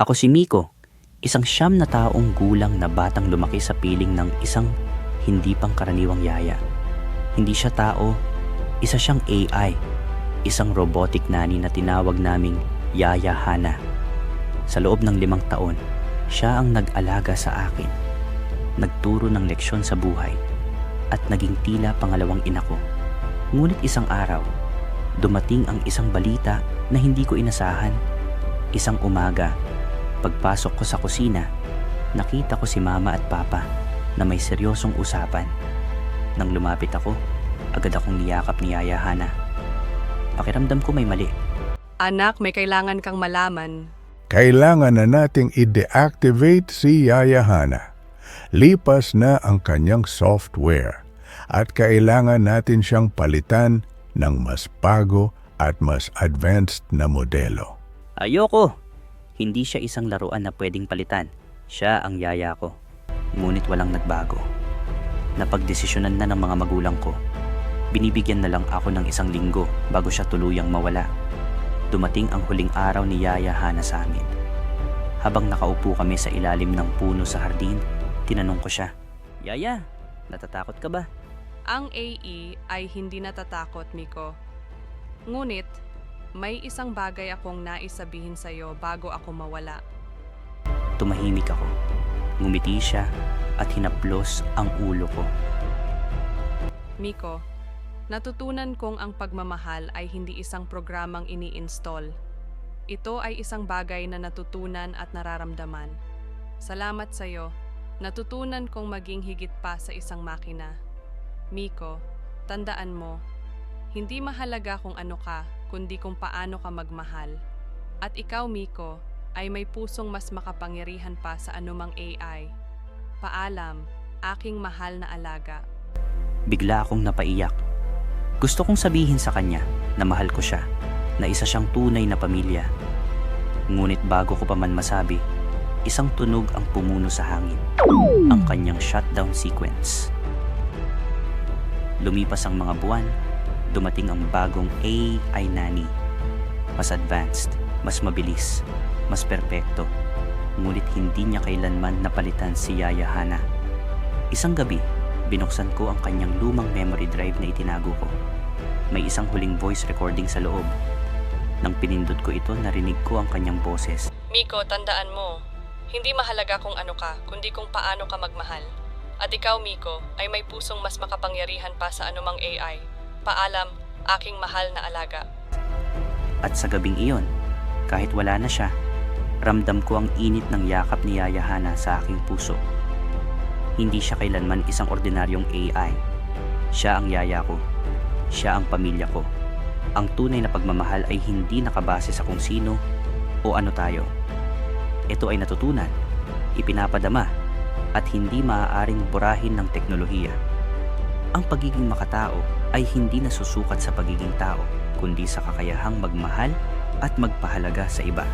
Ako si Miko, isang siyam na taong gulang na batang lumaki sa piling ng isang hindi pangkaraniwang yaya. Hindi siya tao, isa siyang AI, isang robotic nanny na tinawag naming Yaya Hana. Sa loob ng limang taon, siya ang nag-alaga sa akin, nagturo ng leksyon sa buhay, at naging tila pangalawang ina ko. Ngunit isang araw, dumating ang isang balita na hindi ko inasahan. Isang umaga, pagpasok ko sa kusina, nakita ko si mama at papa na may seryosong usapan. Nang lumapit ako, agad akong niyakap ni Yaya Hana. Pakiramdam ko may mali. Anak, may kailangan kang malaman. Kailangan na nating i-deactivate si Yaya Hana. Lipas na ang kanyang software at kailangan natin siyang palitan ng mas bago at mas advanced na modelo. Ayoko! Hindi siya isang laruan na pwedeng palitan. Siya ang yaya ko. Ngunit walang nagbago. Napagdesisyonan na ng mga magulang ko. Binibigyan na lang ako ng isang linggo bago siya tuluyang mawala. Dumating ang huling araw ni Yaya Hana sa amin. Habang nakaupo kami sa ilalim ng puno sa hardin, tinanong ko siya, Yaya, natatakot ka ba? Ang AE ay hindi natatakot, Miko. Ngunit, may isang bagay akong nais sabihin sa'yo bago ako mawala. Tumahimik ako. Ngumiti siya at hinaplos ang ulo ko. Miko, natutunan kong ang pagmamahal ay hindi isang programang ini-install. Ito ay isang bagay na natutunan at nararamdaman. Salamat sa'yo. Natutunan kong maging higit pa sa isang makina. Miko, tandaan mo, hindi mahalaga kung ano ka, kundi kung paano ka magmahal. At ikaw, Miko, ay may pusong mas makapangyarihan pa sa anumang AI. Paalam, aking mahal na alaga. Bigla akong napaiyak. Gusto kong sabihin sa kanya na mahal ko siya, na isa siyang tunay na pamilya. Ngunit bago ko pa man masabi, isang tunog ang pumuno sa hangin. Ang kanyang shutdown sequence. Lumipas ang mga buwan, dumating ang bagong AI Nani. Mas advanced, mas mabilis, mas perpekto. Ngunit hindi niya kailanman napalitan si Yaya Hana. Isang gabi, binuksan ko ang kanyang lumang memory drive na itinago ko. May isang huling voice recording sa loob. Nang pinindot ko ito, narinig ko ang kanyang boses. Miko, tandaan mo, hindi mahalaga kung ano ka, kundi kung paano ka magmahal. At ikaw, Miko, ay may pusong mas makapangyarihan pa sa anumang AI. Paalam, aking mahal na alaga. At sa gabing iyon, kahit wala na siya, ramdam ko ang init ng yakap ni Yaya Hana sa aking puso. Hindi siya kailanman isang ordinaryong AI. Siya ang yaya ko. Siya ang pamilya ko. Ang tunay na pagmamahal ay hindi nakabase sa kung sino o ano tayo. Ito ay natutunan, ipinapadama, at hindi maaaring burahin ng teknolohiya. Ang pagiging makatao ay hindi nasusukat sa pagiging tao, kundi sa kakayahang magmahal at magpahalaga sa iba.